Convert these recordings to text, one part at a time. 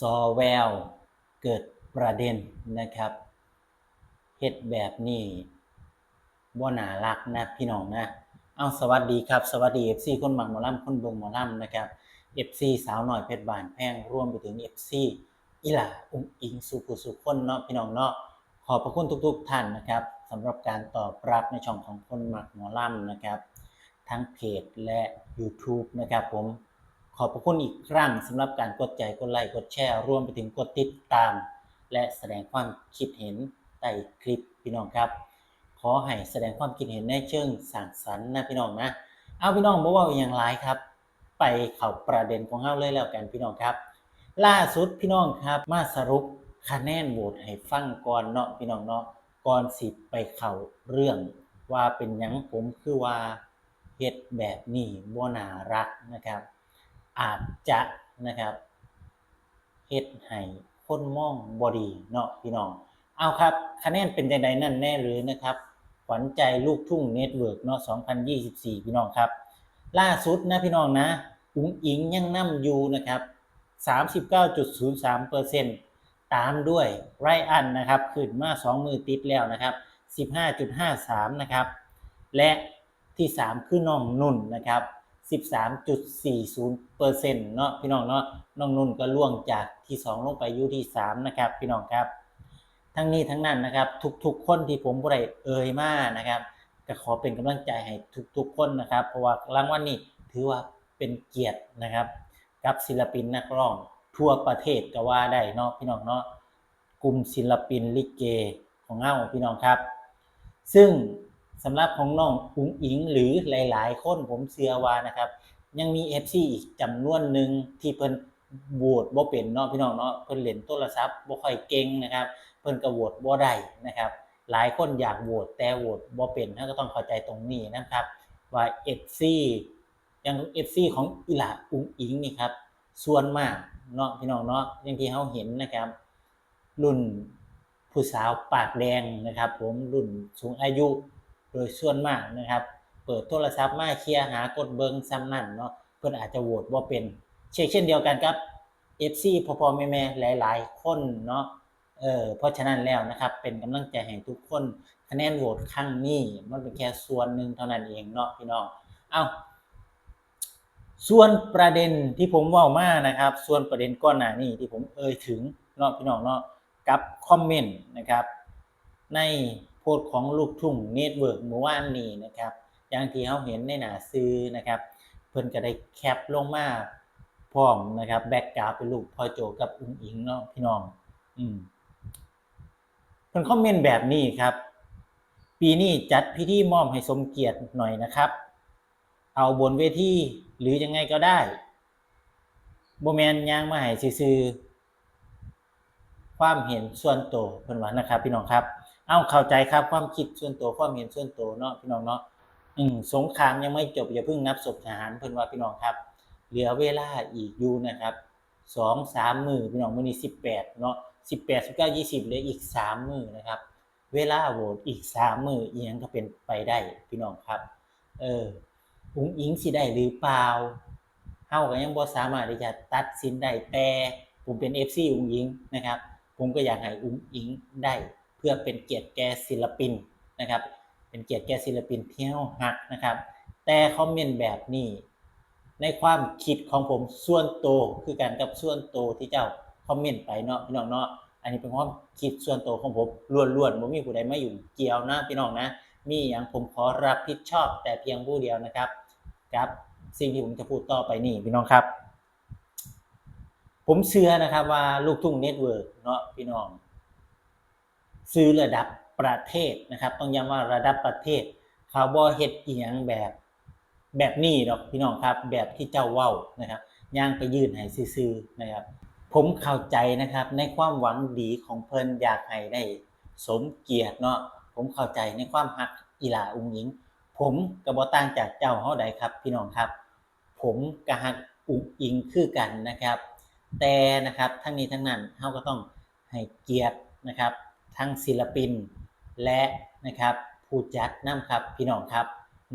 ซอแวว เกิดประเด็นนะครับเฮ็ดแบบนี้บ่น่ารักนะพี่น้องนะ เอาสวัสดีครับ สวัสดี FC คนหมักหมอล่ำคนบงหมอล่ำนะครับ FC สาวหน่อยเพชรบานแพงร่วมไปถึง FC อีหล่าอุ้งอิงสุขุสุขคนเนาะพี่น้องเนาะขอบพระคุณทุกๆท่านนะครับสำหรับการตอบรับในช่องของคนหมักหมอล่ำนะครับ ทั้งเพจและ YouTube นะครับผม ขอบพระคุณอีกครั้งสำหรับการกดใจกดไลค์กดแชร์รวมไปถึงกดติดตาม และแสดงความคิดเห็นใต้คลิปพี่น้องครับ ขอให้แสดงความคิดเห็นในเชิงสร้างสรรค์นะพี่น้องนะ เอาพี่น้องบอกว่าอย่างไรครับ ไปเข้าประเด็นของเฮาเลยแล้วกันพี่น้องครับ ล่าสุดพี่น้องครับมาสรุปคะแนนโหวตให้ฟังก่อนเนาะพี่น้องเนาะก่อนสิไปเข้าเรื่องว่าเป็นยังผมคือว่าเฮ็ดแบบนี้บ่น่ารักนะครับ อาจจะนะครับเฮ็ดให้คนมองบอดีเนาะพี่น้อง เอาครับ คะแนนเป็นจังใดนั่นแน่หรือนะครับขวัญใจลูกทุ่งเน็ตเวิร์กเนาะ2024 พี่น้องครับ ล่าสุดนะพี่น้องนะอุ๋งอิงยังนำอยู่นะครับ 39.03%ตามด้วยไรอันนะครับขึ้นมา 2 มือติดแล้วนะครับ 15.53 นะครับ และที่ 3 คือน้องนุ่นนะครับ 13.40%เนาะพี่น้องเนาะน้องนุ่นก็ล่วงจากที่ 2 ลงไปอยู่ที่ 3 นะครับ พี่น้องครับ ทั้งนี้ทั้งนั้นนะครับ ทุกๆ คนที่ผมบ่ได้เอ่ยมานะครับก็ขอเป็นกำลังใจให้ทุกๆ คนนะครับ เพราะว่ารางวัลนี้ถือว่าเป็นเกียรตินะครับ กับศิลปินนักร้องทั่วประเทศก็ว่าได้เนาะพี่น้องเนาะกลุ่มศิลปินลิเกของเฮาพี่น้องครับ ซึ่ง สำหรับของน้องอุ๋งอิงหรือหลาย ๆ คนผมเชื่อว่านะครับ ยังมี FC อีกจำนวนหนึ่งที่เพิ่นโหวตบ่เป็นเนาะพี่น้องเนาะเพิ่นเล่นโทรศัพท์บ่ค่อยเก่งนะครับ เพิ่นก็โหวตบ่ได้นะครับ หลายคนอยากโหวตแต่โหวตบ่เป็นท่านก็ต้องเข้าใจตรงนี้นะครับ ว่า FC อย่าง FC ของอีหลาอุ๋งอิงนี่ครับส่วนมากเนาะพี่น้องเนาะอย่างที่เราเห็นนะครับ รุ่นผู้สาวปากแดงนะครับ ผมรุ่นสูงอายุ โดยส่วนมากนะครับ เปิดโทรศัพท์มาเคลียร์หากดเบิงซ้ำนั่นเนาะเพิ่นอาจจะโหวตบ่าเป็นเช่นเช่นเดียวกันครับ FC พอพอแม่แม่หลาย ๆ คนเนาะเออเพราะฉะนั้นแล้วนะครับเป็นกำลังใจให้ทุกคนคะแนนโหวตครั้งนี้มันเป็นแค่ส่วนหนึ่งเท่านั้นเองเนาะพี่น้องเอ้าส่วนประเด็นที่ผมว่ามานะครับ ส่วนประเด็นก้อนหน้านี้ที่ผมเอ่ยถึงเนาะพี่น้องเนาะกับคอมเมนต์นะครับ ใน โพสต์ของลูกทุ่งเน็ตเวิร์กเมื่อวานนี้นะครับ อย่างที่เราเห็นในหนาซื้อนะครับ เพิ่นก็ได้แคปลงมาพร้อมนะครับแบ็กกราวเป็นรูปพ่อโจกับอุ้งอิงเนาะพี่น้อง อืมเพิ่นคอมเมนต์แบบนี้ครับ ปีนี้จัดพิธีมอบให้สมเกียรติหน่อยนะครับ เอาบนเวทีหรือยังไงก็ได้โบแมนยางมาให้ซื่อความเห็นส่วนตัวเพิ่นว่านะครับ พี่น้องครับ เอาเข้าใจครับความคิดส่วนตัวความเห็นส่วนตัวเนาะพี่น้องเนาะอืมสงครามยังไม่จบอย่าเพิ่งนับศพทหารเพิ่นว่าพี่น้องครับ เหลือเวลาอีกอยู่นะครับสองสามมือพี่น้องมือนี้สิบแปดเนาะสิบแปดสิบเก้ายี่สิบเหลืออีกสามมือนะครับ เวลาโหวตอีกสามมืออียงก็เป็นไปได้พี่น้องครับเอออุ๋งอิงสิได้หรือเปล่าเฮาก็ยังบ่สามารถที่จะตัดสินได้แต่ผมเป็น FC อุ๋งอิงนะครับ ผมก็อยากให้อุ๋งอิงได้ เพื่อเป็นเกียรติแก่ศิลปินนะครับ เป็นเกียรติแก่ศิลปินเที่เฮาฮักนะครับ แต่คอมเมนต์แบบนี้ ในความคิดของผมส่วนโตคือกันกับส่วนโตที่เจ้าคอมเมนต์ไปเนาะพี่น้องเนาะอันนี้เป็นความคิดส่วนตัวของผมล้วนๆบ่มีผู้ใดไมาอยู่เกี่ยวนะพี่น้องนะ มีอย่างผมขอรับผิดชอบแต่เพียงผู้เดียวนะครับครับสิ่งที่ผมจะพูดต่อไปนี่พี่น้องครับ ผมเชื่อนะครับว่าลูกทุ่งเน็ตเวิร์กเนาะพี่น้อง ซื้อระดับประเทศนะครับต้องย้ำว่าระดับประเทศเขาบอเฮ็ดอีหยังแบบแบบนี้ดอกพี่น้องครับ แบบที่เจ้าเว้านะครับย่างไปยื่นให้ซื่อนะครับ ผมเข้าใจนะครับในความหวังดีของเพิ่นอยากให้ได้สมเกียรติเนาะผมเข้าใจในความฮักอีหลาอุ้งหญิง ผมก็บ่ต่างจากเจ้าเฮาใดครับ พี่น้องครับ ผมก็ฮักอุ้งอิงคือกันนะครับ แต่นะครับทั้งนี้ทั้งนั้นเฮาก็ต้องให้เกียรตินะครับ ทั้งศิลปิน และนะครับผู้จัดนํครับพี่น้องครับ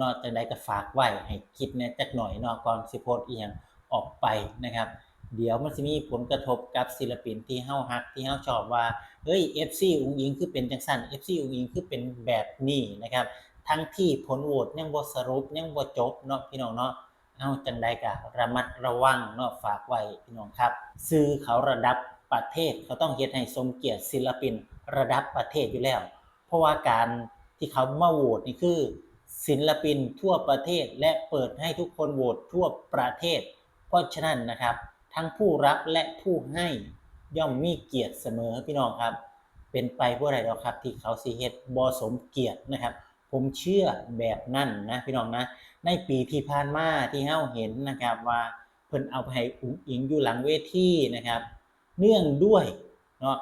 นอกจากใดก็ฝากไว้ให้คิดแหน่จักหน่อยเนาะก่อนสิโพสต์อียังออกไปนะครับ เดี๋ยวมันจะมีผลกระทบกับศิลปินที่เฮาฮักที่เฮาชอบว่าเฮ้ย FC อุ๋งอิงคือเป็นจังซั่น FC อุ๋งอิงคือเป็นแบบนี้นะครับ ทั้งที่ผลโหวตยังบ่สรุปยังบ่จบเนาะพี่น้องเนาะเอาจังใดก็ระมัดระวังเนาะฝากไว้พี่น้องครับสื่อเขาระดับประเทศเขาต้องเฮ็ดให้สมเกียรติศิลปิน ระดับประเทศอยู่แล้ว เพราะว่าการที่เขามาโหวตนี่คือศิลปินทั่วประเทศและเปิดให้ทุกคนโหวตทั่วประเทศ เพราะฉะนั้นนะครับ ทั้งผู้รับและผู้ให้ย่อมมีเกียรติเสมอพี่น้องครับ เป็นไปเพื่ออะไรหรอครับ ที่เขาสิเฮ็ดบ่สมเกียรตินะครับ ผมเชื่อแบบนั้นนะพี่น้องนะ ในปีที่ผ่านมาที่เฮาเห็นนะครับว่าเพิ่นเอาไปให้อุ๋งอิงอยู่หลังเวทีนะครับ เนื่องด้วยเนาะ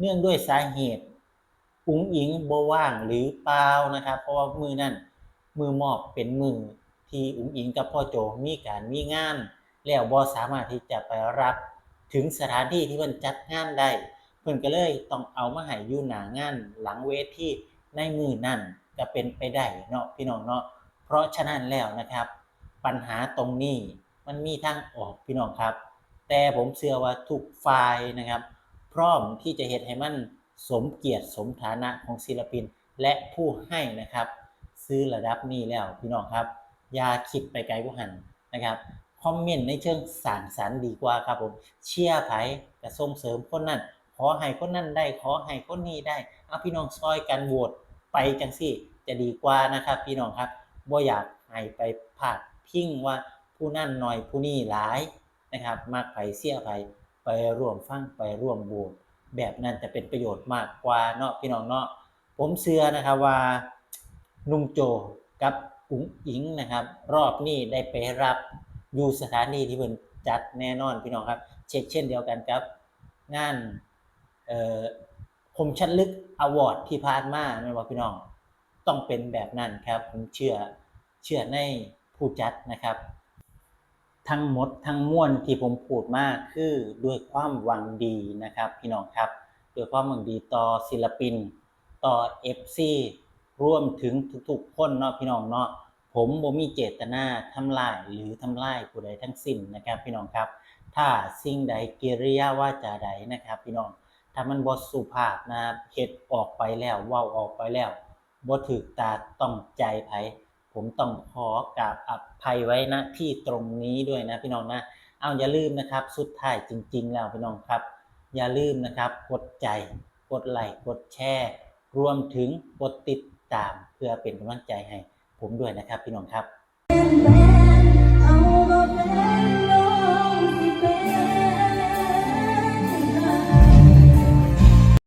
เนื่องด้วยสาเหตุอุ๋งอิงบว่างหรือเปล่านะครับ เพราะว่ามือนั้นมือมอบเป็นมือที่อุ๋งอิงกับพ่อโจมีการมีงาน แล้วบ่สามารถที่จะไปรับถึงสถานที่ที่เพิ่นจัดงานได้เพิ่นก็เลยต้องเอามาให้ยู่หนางานหลังเวทีในมือนั่นก็เป็นไปได้เนาะพี่น้องเนาะเพราะฉะนั้นแล้วนะครับ ปัญหาตรงนี้มันมีทางออกพี่น้องครับ แต่ผมเชื่อว่าทุกฝ่ายนะครับ พร้อมที่จะเฮ็ดให้มันสมเกียรติสมฐานะของศิลปินและผู้ให้นะครับ ซื้อระดับนี้แล้วพี่น้องครับ อย่าคิดไปไกลกว่าหันนะครับคอมเมนต์ในเชิงสางสรรดีกว่าครับผมเชียร์ไผกระส่งเสริมคนนั้นขอให้คนนั้นได้ขอให้คนนี้ได้เอาพี่น้องซอยกันโหวตไปจังซี่จะดีกว่านะครับ พี่น้องครับบ่อยากให้ไปพาดพิงว่าผู้นั้นหน่อยผู้นี้หลายนะครับมากไผเสียไผ ไปร่วมฟังไปร่วมโหวตแบบนั้นจะเป็นประโยชน์มากกว่าเนาะพี่น้องเนาะผมเชื่อนะครับว่านุ่มโจกับอุ๋งอิงนะครับ รอบนี้ได้ไปรับอยู่สถานีที่เพิ่นจัดแน่นอนพี่น้องครับ เช็คเช่นเดียวกันครับงานเอ่อคมชัดลึกอวอร์ดที่ผ่านมาแม่นบ่พี่น้อง ต้องเป็นแบบนั้นครับ ผมเชื่อเชื่อในผู้จัดนะครับ ทั้งหมดทั้งมวลที่ผมพูดมาคือด้วยความหวังดีนะครับพี่น้องครับด้วยความหวังดีต่อศิลปิน ต่อ FC ร่วมถึงทุกๆคนเนาะพี่น้องเนาะผมบ่มีเจตนาทำลายหรือทำลายผู้ใดทั้งสิ้นนะครับพี่น้องครับ ถ้าสิ่งใดกิริยาว่าจาใดนะครับ พี่น้องถ้ามันบ่สุภาพนะเฮ็ดออกไปแล้วเว้าออกไปแล้วบ่ถูกตาต้องใจไผ ผมต้องขอกราบอภัยไว้นะที่ตรงนี้ด้วยนะพี่น้องนะ เอาอย่าลืมนะครับ สุดท้ายจริง ๆ แล้วพี่น้องครับ อย่าลืมนะครับกดใจ กดไลค์ กดแชร์ รวมถึงกดติดตามเพื่อเป็นกำลังใจให้ผมด้วยนะครับพี่น้องครับ